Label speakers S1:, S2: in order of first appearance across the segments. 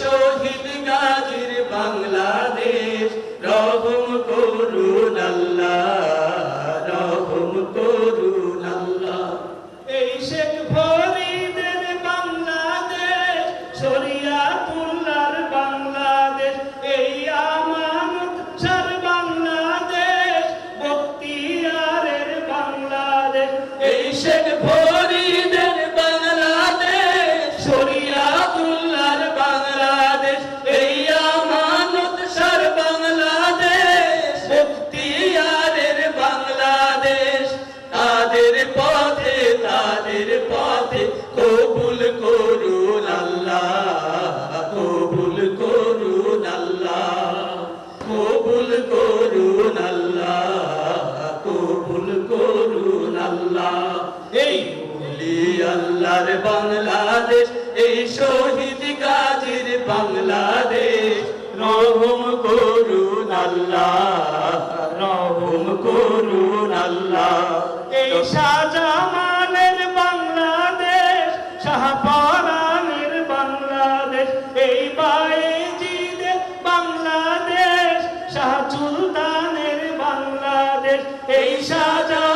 S1: শহীদ গাজীর বাংলাদেশ। রহম করুন আল্লাহ, রহম করুন আল্লাহ।
S2: এই শেখ ফরিদের বাংলাদেশ, শরিয়াতুল্লাহর বাংলাদেশ, এই আমানত সার বাংলাদেশ, বক্তিয়ারের বাংলাদেশ। এই শেখ ফরিদের বাংলাদেশ, এই শহীদ গাজীর বাংলাদেশ। রহম করুন আল্লাহ, রহম করুন আল্লাহ।
S1: এই শাহজামানের বাংলাদেশ, শাহপরানের বাংলাদেশ, এই বায়েজিদের বাংলাদেশ, শাহ সুলতানের বাংলাদেশ, এই
S2: শাহজামানের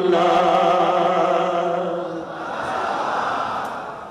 S2: আল্লাহ